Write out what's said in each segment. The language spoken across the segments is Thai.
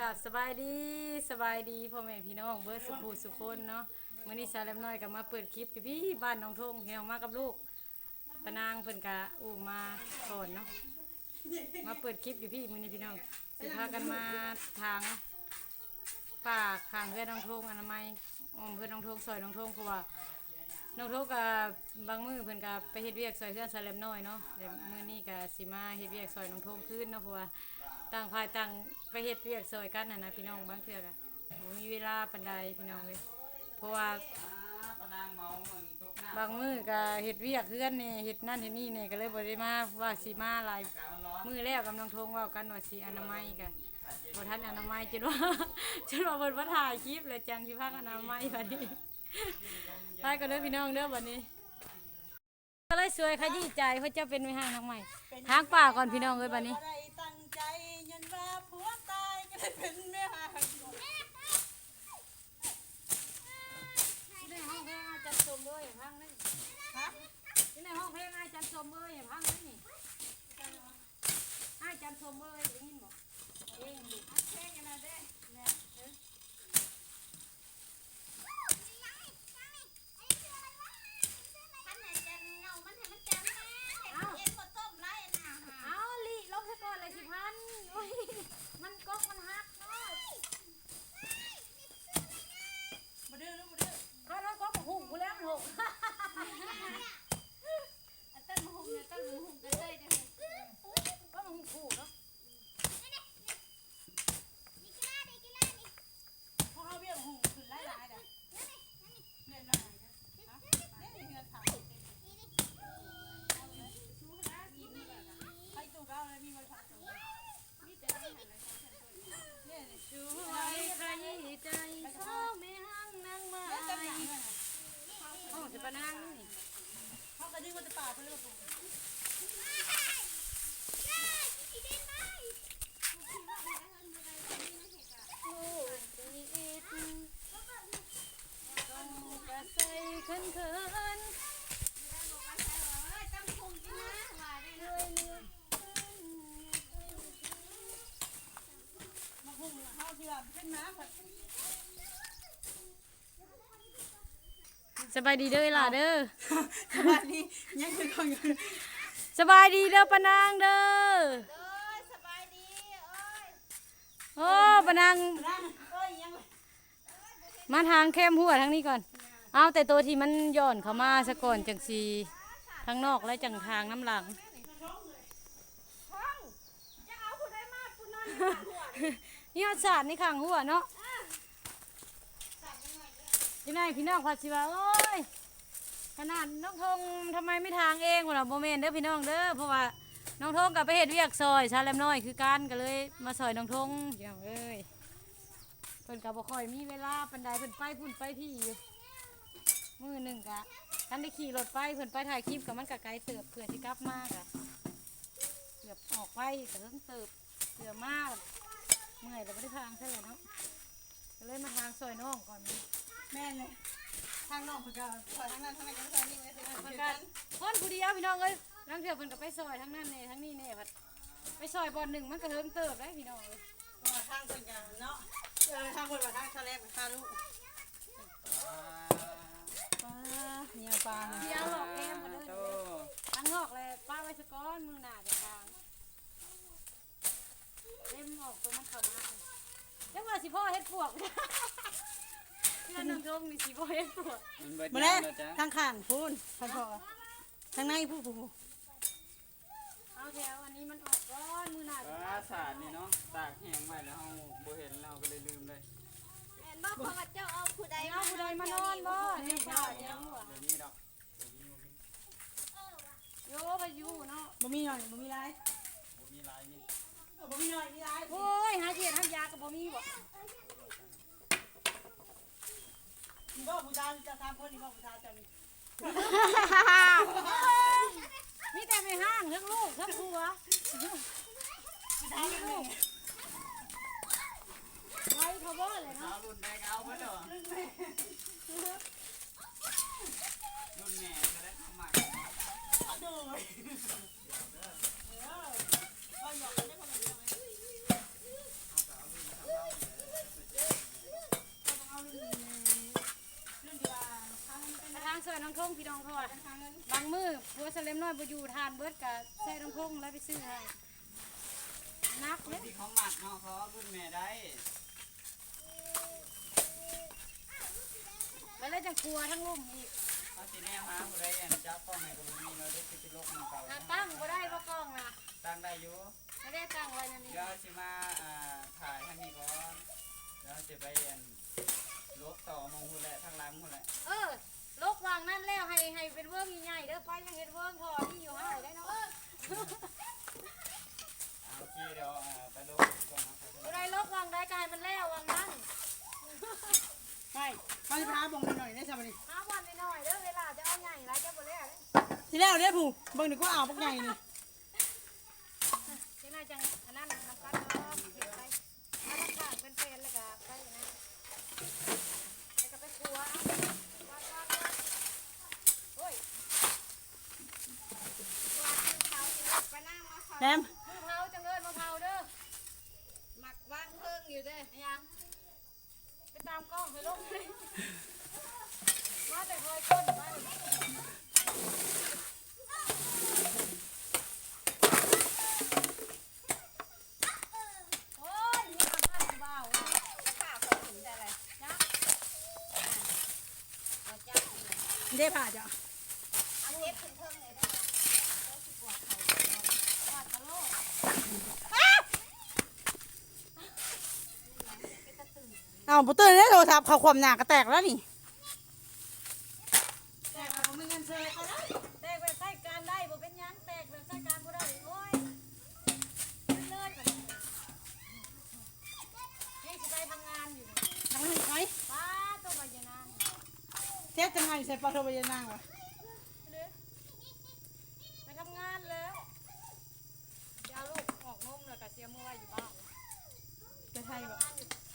กับสบายดีสบายดีพ่อแม่พี่น้องเบิร์ดสุขูสุคนเนาะมื้อนี้สาวแลมน้อยก็มาเปิดคลิปกับพี่บ้านน้องทงพี่น้องมากับลูกปนางเพิ่นกะอู้มาก่อนเนาะมาเปิดคลิปอยู่พี่มื้อนี้พี่น้องสิพากันมาทางป่าข้างเพื่อนน้องทงอนามัยอ้มเพื่อนน้องทงซอยน้องทงเพราะว่าน้องทงกับบางมือเพิ่นก็ไปเฮ็ดเวียกซอยเพื่อนสาวแลมน้อยเนาะแต่มื้อนี้ก็สิมาเฮ็ดเวียกซอยน้องทงคืนเนาะเพราะว่า ต่างฝ่ายต่างไปเฮ็ดเวียกซอยกันน่ะนะพี่น้องบางเทื่อก็บ่มีเวลาปานใดพี่น้องเลยเพราะว่าบางมือก็เฮ็ดเวียกเฮือนนี่เฮ็ดนั่นเฮ็ดนี่นี่ก็เลยบ่ได้มาว่าสิมาหลายมือแล้วกำลังทงเว้ากันว่าสิอนามัยก็บ่ทันอนามัยจนว่าจนว่าเพิ่นมาถ่ายคลิปแล้วจังสิพักอนามัยบัดนี้ไปกันเด้อพี่น้องเด้อบัดนี้ก็เลยสวยขยี้ใจเพราะเจ้าเป็นไม่ห้างทางใหม่ทางป่าก่อนพี่น้องเอ้ยบัดนี้ตั้งใจ ผัวตายก็ได้เป็นแม่หางที่ในห้องเพลงอาจารย์ชมเอ้ยพังนี่ฮะที่ในห้องเพลงอาจารย์ชมเอ้ยพังนี่อาจารย์ชมเอ้ยได้ยินบ่เองดิ แค่กันนะเด้แม่เอ้ย เอาลิลบซะก่อนเลยสิพันโอ้ยมันก๊อกมันหักเนาะ บ่ดื้อลูกบ่ดื้อ ก็ถ้าก๊อกมันหุ่งกูแล้วมันหุ่ง ต้นหุ่มเนี่ยต้นหุ่มกันเลยเด้อ ก็มันหุ่งขู่เนาะ พอเฮาเบี้ยหูขึ้นหลายๆเด้อเรียนหลายๆเด้อฮะเด้เงินถามให้ตู้เก้าเลยมีไว้ฝากตู้เนี่ยนี่ ช่วยขยี้ใจเศร้าไม่ห้างนางไม้ แล้วจะหยังอะน่ะ ห้องจะปะนางนี่ เขาก็ดึงมาแต่ป่าเพิ่นเลยบ่ปลูก ลูกดีอิดต้องกระใสเขินเขินด้วยเลือด มาหุ่มเฮาสิว่าเป็นม้าผัด สบายดีเด้อล่ะเด้อสวัสดียังคือของอยู่สบายดีเด้อปะนางเด้อสบายดีเอ้ยโอ้ปะนางร่างเอ้ยยังมาทางเข้มหัวทางนี้ก่อน เอาแต่ตัวที่มันย่อนเข้ามาซะก่อนจังสีทางนอกและจังทางน้ำหลังจะเอาผู้ใดมาผู้นอนนี่ฮอดสาดในข้างหัวเนาะ ที่ไหนพี่น้องพัดสิว่าโอ้ยขนาดน้องทงทำไมไม่ทางเองวะล่ะโมเมนเด้อพี่น้องเด้อเพราะว่าน้องทงกับไปเฮ็ดเวียกซอยชาแลมน้อยคือกันก็เลยมาซอยน้องทงอย่างเอ้ยเพิ่นก็บ่ค่อยมีเวลาปานใดเพิ่นไปพุ่นไปพี่อยู่มือหนึ่งกะท่านได้ขี่รถไปเพิ่นไปถ่ายคลิปกับมันก็ไกลเติบเพื่อสิกลับมากอะเกือบออกไปก็เพิ่งเติบเกือบมากเมื่อยแต่ไม่ได้ทางใช่ไหมเนาะก็เลยมาทางซอยน้องก่อน แม่เลยทางนอกเพิ่นก็ซอยทางนั้นทางนั้นก็ซอยนี่ไว้สิเพิ่เพิ่นนก็กันคนผู้เดียวพี่น้องเอ้ยลังเถื่อเพิ่นก็ไปซอยทั้งนั้นเน่ทั้งนี้เน่พัดไปซอยบอลหนึ่งมันก็เฮิงเติบได้พี่น้องเอ้ยก็ว่าทางเพิ่นก็เนาะเออทางเพิ่นว่าทางทะเลกับทางลูกปลาเนี่ยปลาเดียวหลอกแอมหมดเลยทั้งนอกเลยป้าไว้สก้อนมือหนาจะทางเล่มออกตัวมันเข้ามาจังว่าสิพ่อเฮ็ดปวก เพื่อนน้องทงนี่สิพ่อเฮ็ดปวกบ่ได้ทางข้างพูนทางพ่อทางในผู้ผู้เอาแถวอันนี้มันออกก้อนมือหนาจะปลาสาดนี่เนาะ ตากแห้งไว้แล้วเฮาบ่เห็นแล้วเราก็เลยลืมเลยแม่นบอกเพราะว่าเจ้าเอาผู้ใดเอาผู้ใดมานอนบ่นี่ค่ะเดี๋ยวหัวเดี๋ยวนี้ดอกโยพายุเนาะบ่มีหน่อยบ่มีลายบ่มีลายมีเออบ่มีหน่อยมีลายโอ้ยหาเทียนหายากับบ่มีบ่มี บ่ผู้ชายจะทำคนนี่บ่ผู้ชายเจ้านี่มีแต่ไม่ห้างทั้งลูกทั้งผัวผู้ชายเป็นแม่ไว้เขาบ่เลยเนาะเอารุ่นแม่ก็เอาไว้เด้อรุ่นแม่ก็ได้เข้ามาดูเว้ยเออว่าหยอกกันได้คนละเดียวไหม งพี่น้องเขาว่าบางมือผัวสเลมน้อยบ่อยู่ทานเบิดกะใส่น้องทงแล้วไปซื้อให้นักเลยที่เขาหมักเนาะเขาเอาพูดแม่ได้ไปเลยจังกลัวทั้งลุ่มอีกเขาสิแนวหาผู้ใดอันจับต้องให้ตรงนี้เราได้สิไปลกมันเก่าถ้าตั้งบ่ได้บ่กล้องนะตั้งได้อยู่ไม่ได้ตั้งไว้นั่นนี่เดี๋ยวสิมาอ่าถ่ายทางนี้ก่อนเดี๋ยวสิไปอันลกต่อมองผู้แหละทางหลังผู้แหละเออ ลกวางนั่นแล้วให้ให้เป็นเวิร์กใหญ่ๆเด้อไปยังเฮ็ดเวิร์กพอที่อยู่ให้ได้เนาะอ่าโอเคเดี๋ยวอ่าไปลกก่อนนะครับบ่ได้ลกวางได้ก็ให้มันแล้ววางนั้นไม่มาจะพาบ่งหน่อยๆได้สบายหาวันน้อยๆเด้อเวลาจะเอาใหญ่หลายจะบ่แล้วเด้อทีแรกเด้ผู้เบิ่งดีกว่าเอาพวกใหญ่นี่ที่น่าจังอันนั้นน้ำกันเนาะเก็บไปถ้าข้างเป็นๆแล้วก็ไปนะแล้วก็ไปครัวเอาวาดวาดวาดโอ้ย ไปนั่งมาขอ แหนมมือเผาจังเอิญมะเผาเด้อหมักว่างเพิ่งอยู่เด้อไอ้ยังไปตามกล้องไปลงเลยมาแต่คอยก้นไปโอ้ยมีคนมาเบาเลยข้าวเขาถึงแต่อะไรจ้ะเราจ้ากินเลยเด้ผ่าจ้ะอันเทปถึงเพิ่งเลยได้ วาดตะโลก เอาบ่ตื่นได้โทรศัพท์เขาความหน้ากระแตกแล้วนี่แต่เขาไม่เงินซื้อเขาได้แตกแบบใส่การได้บ่เป็นหยังแตกแบบใส่การบ่ได้โอ้ยเลิศๆแบบนี้นี่สิไปทำงานอยู่ทำให้ใครป้าตัวใบยานางเทปจังไงใส่ปลาโทบยานางวะเลยไปทำงานแล้วจะเอาลูกออกนมเลยกับเสียมือไว้อยู่บ้านจะใช่บ่แน่มึงใน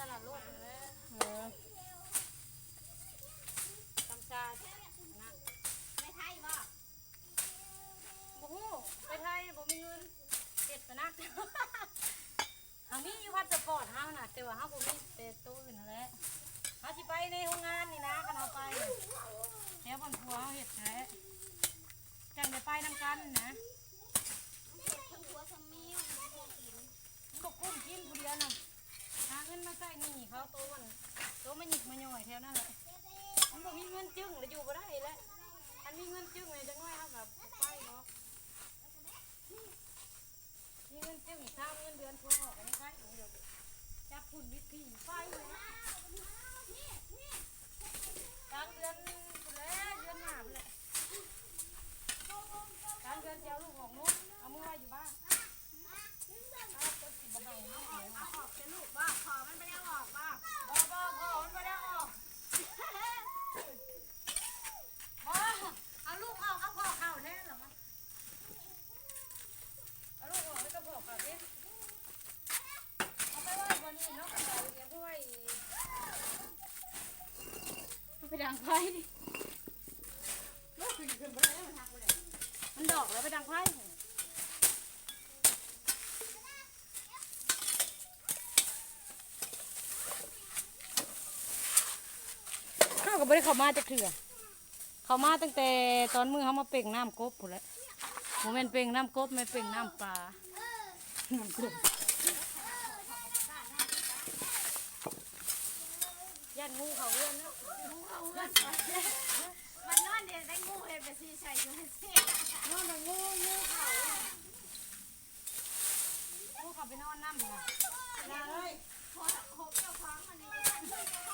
ตลาดโลกเลยเออตำชานะไม่ไทยบ่บ่ฮู้ไปไทยบ่มีเงินเก็บไปนักทามีอยู่พัสปอร์ตเฮาน่ะแต่ว่าเฮาบ่มีแต่ตู้อื่นนั่นแหละเฮาสิไปในโรงงานนี่นะคันเฮาไปแถวบนพัวเฮาเฮ็ดแท้จังได้ไปนำกันนะทั้งหัวทั้งมิ้วมันก็กุ้มกินผู้เดียวน่ะหาเงินมาใส่นี่เขาโตมันโตมันหยิกมาหน่อยแถวนั่นแหละมันบ่มีเงินจึ้งแล้วอยู่บ่ได้แล้วอันมีเงินจึ้งเลยจะง่อยเฮาแบบไปเนาะมีเงินจึ้งทำเงินเดือนพอออกกันไม่ใช่เดี๋ยวจับพุ่นวิธีไฟเลยนะกลางเดือนพุ่นแล้วเดือนหน้าพุ่นแหละกลางเดือนสิเจียวลูกออกนู้นเอามือไว้อยู่บ้าน เอาออกจะลูกบ่ขอมันไม่ได้ออกบ่ บ่บ่บ่มันบ่ได้ออกบ่เอาลูกออกเอาพ่อเข้าแท้เหรอมะเอาลูกออกแล้วก็พ่อเข้าดิเอาไปไว้บนนี้เนาะเอาเดี๋ยวไปไว้เอา ไปดิมันดอกแล้วไปดังไฟข้าวก็ไม่ได้เข้ามาจะเถื่อเข้ามาตั้งแต่ตอนมือเขามาเป่งน้ำกบพุ่นแล้วโมเมนเป่งน้ำกบไม่เป่งน้ำปลาน้ำกบยันงูเขาเรือนเนาะงูเขาเรือน มันนอนเดี๋ยวได้งูเห็นไปซีใส่อยู่ให้เสีย นอนแต่งูงูเขางูเขาไป นอนน้ำเหรออย่าเลยขอหกเจ้าของมันนี่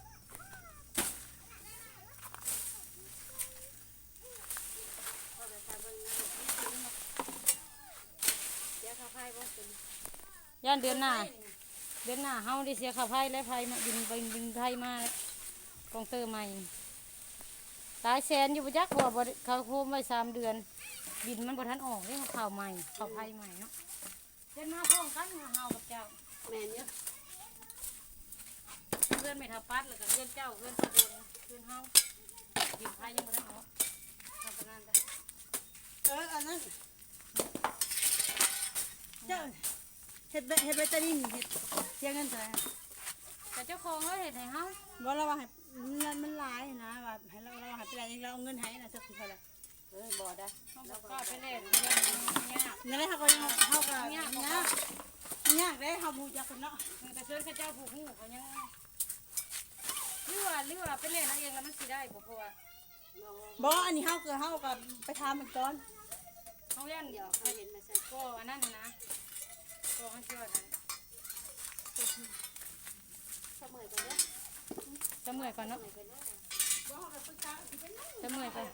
ย่านเดือนหน้า เดือนหน้าเฮาได้เสียค่าไฟและไฟมาบินบินบินไฟมาแล้วกองเตอร์ใหม่หลายแสนอยู่ประจักษ์เพราะว่าบ่ได้เขาโคมไว้สามเดือน บินมันบ่ทันออกเด้ข่าวใหม่ข่าวไฟใหม่เนาะเดือนมาพร้อมกันเฮากับเจ้าแม่นอยู่เพื่อนไม่ทับปัดแล้วก็เพื่อนเจ้าเพื่อนตะบนเพื่อนเฮาบินไฟยังบ่ทันออกทำปานนั้นได้เอออันนั้นเจ้า เฮ็ดแบเฮ็ดแบตเตอรี่เฮ็ดเสียเงินเท่าไหร่แต่เจ้าของเขาเฮ็ดให้เฮาบ่เราว่าให้มันมันหลายนะว่าให้เราเราให้ไปได้เองเราเอาเงินให้น่ะสักเท่าไหร่เออบ่ได้เฮาก็ไปเล่นเรื่องยากนั่นแหละเขาก็ยังเฮาก็ยากยากยากได้เฮาบ่จักคนเนาะมันก็เชิญเขาเจ้าผู้ฮู้เขายังหรือว่าหรือว่าไปเล่นเอาเองแล้วมันสิได้บ่เพราะว่าบ่อันนี้เฮาก็เฮาก็ไปถามมันก่อนเขายันเดี๋ยวเขาเห็นมาสั่นก็อันนั้นนะ ก็เขาเชื่อนั้นเสมอกันเด้อจะเมื่อยก่อนเนาะเสมอกันเด้อจะเมื่อยก่อน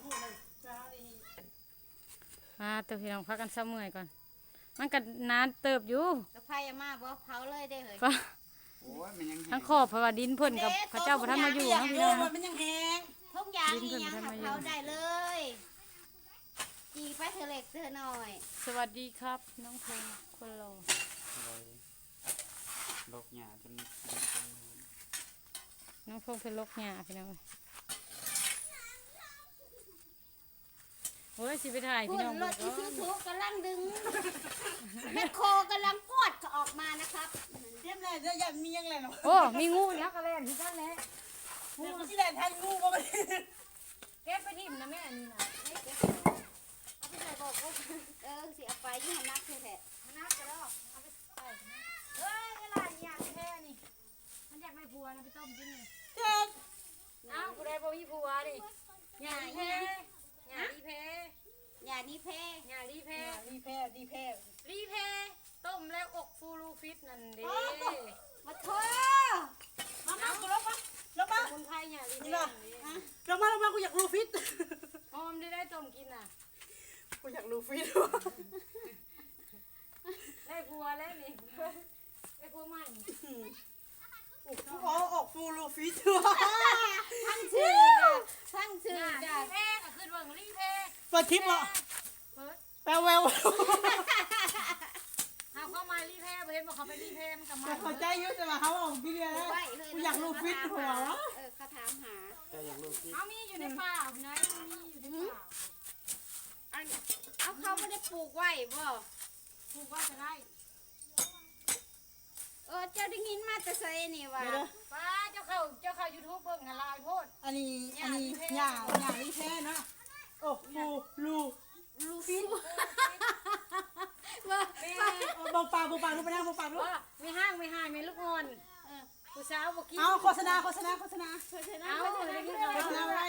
อ่าตัวพี่น้องพักกันซะเมื่อยก่อน มันก็นานเติบอยู่แล้วไผเอามาบ่เผาเลยได้เฮ้ยก็โอ้ยมันยังทั้งขอบเพราะว่าดินเพิ่นกับพระเจ้าพระท่านมาอยู่เนาะพี่น้อง มันยังแห้งทุกอย่างลิ้นนี่เพิ่นยังบ่ทันหัมาอยู่เผาได้เลยจีไปเธอะเล็กเธอหน่อย สวัสดีครับ น้องเพลงคนรอ ลกหญ้าจนน้องเพลงเป็นโรคหยาพี่น้องโอ้ยสิไปถ่ายคุพี่ณน้องรเบิ่ถงอีก่ซูอนซูกำลังดึงแมคโครกำลังกวดก็ออกมานะครับเรียบร้อยแล้วยังมียังไงเนาะโอ้มีงูยักษ์กระแลนที่ข้างแหน่งูที่แลนทางงูบ่ได้เก็บไปทิ่มนะแม่อันนี้นะเอาไปใส่บอกว่าเออสิเอาไปยี่ห้อนักแท้นักกระดอกเอาไปใส่นะเอ้ยเวลาอยากแพ้นี่ มันอยากได้ผัวนะไปต้มกินนี่ เจ็ด เอ้าผู้ใดบ่มีผัวดิหยาลีแพ้หยาลีแพ้ ๆอย่านี้แพ้ หยาลีแพ้ ดีแพ้ดีแพ้ ลีแพ้ต้มแล้วอกฟูรูฟิตนั่นเด้ มาโทษ มามากูลงมาลงมา คนไทยหยาลี นี่ แพ้ ล่ะลงมาลงมากูอยากรู้ฟิต หอมได้ได้ต้มกินน่ะ กูอยากรู้ฟิต ได้ผัวแล้วนี่ได้ ผัวใหม่กูขอออกฟูรูฟิตทั้งชื่อทั้งชื่อจ้ะลีแพ้ก็คือเบิ่งลีแพ้เปิดทิปเหรอเปิดแปลแววเอาเข้ามาลีแพ้บ่เห็นบ่เขาไปลีแพ้มันก็มาเขาใจยุ่แต่ว่าเขาออกพี่เรียแล้วกูอยากรู้ฟิตหัวเออเขาถามหาแต่อยังลูกที่เอามีอยู่ในป่าไหนมีอยู่ในป่าอันเอาเขาไม่ได้ปลูกไว้บ่ปลูกว่าจะได้ เออเจ้าได้ยินมาแต่ไสนี่ว่าเดี๋ยว ป้าเจ้าเข้าเจ้าเข้า YouTube เบิ่งหาลายโพดอันนี้อันนี้หย่าหย่าลีแพ้นะโอ้ฟูรูลูกฟิตว่าบองปากบองปากรู้ไปนั่งบองปากรู้ว่าไม่ห้างไม่หายไม่ลูกอ่อนผู้สาวบ่กินเอาโฆษณาโฆษณาโฆษณาเพราะฉะนั้นเอาเพราะฉะนั้นเดี๋ยวโฆษณาอะไร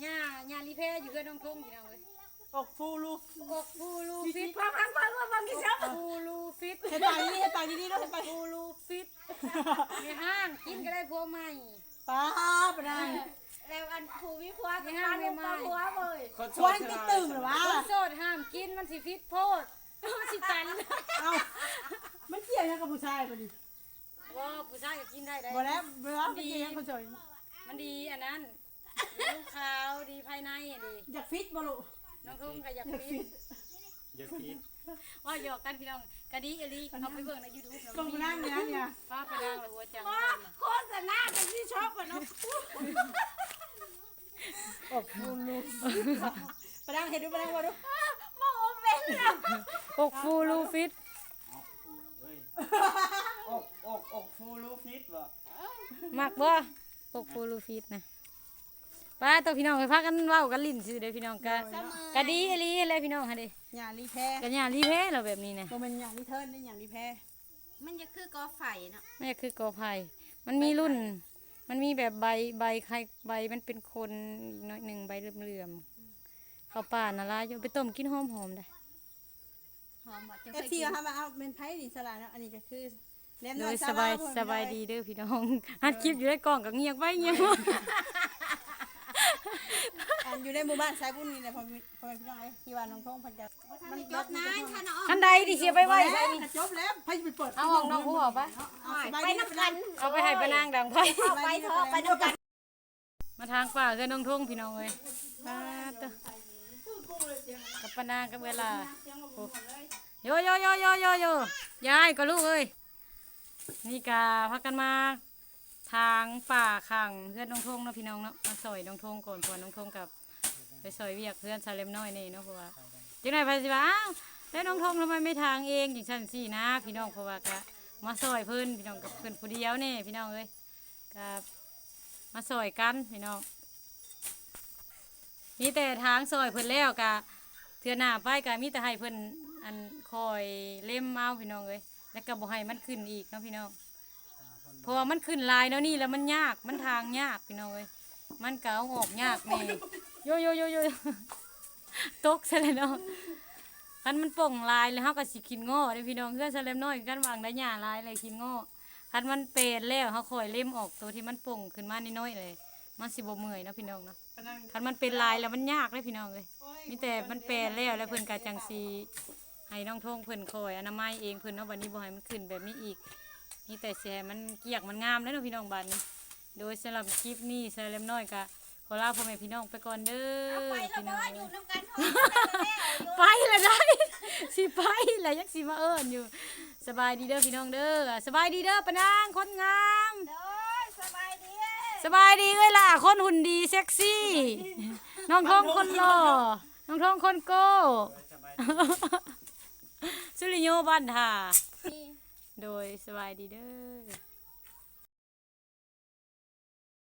หญ้าหญ้าลีแพอยู่กับน้องทงพี่น้องเอ้ยออกฟูรูอกฟูรูฟิตฟังฟังฟังฟังกี่ชับฟูรูฟิตเห็นปากดีๆเห็นปากดีๆด้วยเห็นปากฟูรูฟิตในห้างกินก็ได้พวกใหม่ป้าไปนั่งแล้วอันผูวิพวกในห้างไม่มาหัวเลยคนชวนติดตึงหรือวะคนโสดห้ามกินมันสิฟิตโพดมันสิตันเอามันเกี่ยวยังกับผู้ชายพอดีว่าผู้ชายก็กินได้ได้บอกแล้วเวลาเป็นยังคนสวยมันดีอันนั้นดีลูกขาวดีภายในอะดีอยากฟิตบ่ลูก น้องทุ่งก็อยากอยากฟิฟิตตอย่าพิษว่าหยอกกันพี่น้องกะดีเอลีเอาไปเบิ่งใน YouTube นะต้องมานั่งเนี่ยนะเนี่ยฟ้าไปดังเลยหัวจังโฆษณาเป็นที่ชอบกว่าเนาะออกฟูรูไปนั่งเห็นดูไปนั่งว่าดูมองว่าเป็นแล้วอกฟูรูฟิตเอ้ยอกอกอกฟูลูฟิตบ่มักบ่อกฟูรูฟิตนะ ป้าตัวพี่น้องไปพักกันเว้ากันลิ้นซื่อเด้อพี่น้องกะกะดีเอลีอะไรพี่น้องฮะเด้หย่ารีแพ้กะหยารีเพเราแบบนี้นะโมเมนหย่ารีเทิร์นนี่หย่ารีแพ้มันจะคือกอไฟเนาะไม่คือกอไผ่มันมีรุ่น มันมีแบบใบใบไข่ใบมันเป็นคนอีกหน้อยหนึ่งใบเหลื่อมๆข้าวป่านาลายอยู่ไปต้มกินหอมๆได้ หอมบ่จะเอเคฟยซีกินทำมาเอาเป็นไพ่ดิสลาเนาะอันนี้ก็คือเล่นโดน้อยยสบายสบายดีเด้อพี่น้องอัดคลิปอยู่ในกล่องก็เงียบไว้เงียบไว้ อันอยู่ในหมู่บ้านสายบุญนี่แหละพ่อพ่อพี่น้องเอ้ยที่ว่าน้องทงเพิ่นจะมันจบนะท่านอ๋อคันใดที่เสียไปไว้ใส่จบแล้วไปไปเปิดเอาออกน้องผู้ออกปะไปน้ำกันเอาไปให้ปานางดังไผเอาไปเถอะไปน้ำกัน มาทางป่าเฮือนน้องทุ่งพี่น้องเอ้ยมาเตอะกับปานางกับเวลาโอ้โยโยโยโยโยโยยายก็ลูกเอ้ยนี่กาพักกันมา ทางป่าขังเพื่อนน้องทงเนาะพี่น้องเนาะมาซอยน้องทงก่อนเพราะว่าน้องทงกับไปซอยเวียกเพื่อนซาเลมน้อยนี่เนาะเพราะว่าจังไหนพาสิว่าอ้าวแล้วน้องทงทำไมไม่ทางเองอย่างฉันสินะ พี่น้องเพราะว่ากะมาซอยเพิ่นพี่น้องกับเพิ่นผู้เดียวนี่พี่น้องเอ้ยกับมาซอยกันพี่น้องมีแต่ทางซอยเพิ่นแล้วกะเทื่อหน้าไปกะมีแต่ให้เพิ่นอันคอยเล่มเอาพี่น้องเอ้ยแล้วก็บ่ให้มันขึ้นอีกเนาะพี่น้อง เพราะว่ามันขึ้นลายเนาะนี่แล้วมันยากมันทางยากพี่น้องเอ้ยมันก็เอาออกยากแน่โยโยโยโยตกซะเลยเนาะคันมันป่งลายแล้วเฮาก็สิกินโง่เด้อพี่น้องเพื่อนซะเล็มน้อยกันวางได้หญ้าลายเลยกินโง่คันมันเป็นแล้วเฮาค่อยเล่มออกตัวที่มันป่งขึ้นมาน้อยๆเลยมันสิบ่เมื่อยเนาะพี่น้องเนาะคันมันเป็นลายแล้วมันยากเลยพี่น้องเอ้ยมีแต่มันเป็นแล้วแล้วเพิ่นก็จังสิให้น้องทงเพิ่นคอยอนามัยเองเพิ่นเนาะบัดนี้บ่ให้มันขึ้นแบบนี้อีก มีแต่สิให้มันเกียกมันงามแล้วเนาะพี่น้องบัดนี้ โดยสำหรับคลิปนี้ซะเล็มน้อยก็ขอลาพ่อแม่พี่น้องไปก่อนเด้อไปแล้วพี่น้บ่องอเอ้ยู่ยน้ำกันเถอะไปเลยได้ สิไปเลยยังสิมาเอิญอยู่ สบายดีเด้อพี่น้องเด้อสบายดีเด้อปะนางคนงาม โดยสบายดีสบายดีเอ้ยล่ะคนหุ่นดีเซ็กซี่ น้องทองคนหล่อน้องทองคนโก้สบายสุริโยบ้านท่า นี่ โดยสบายดีเด้อ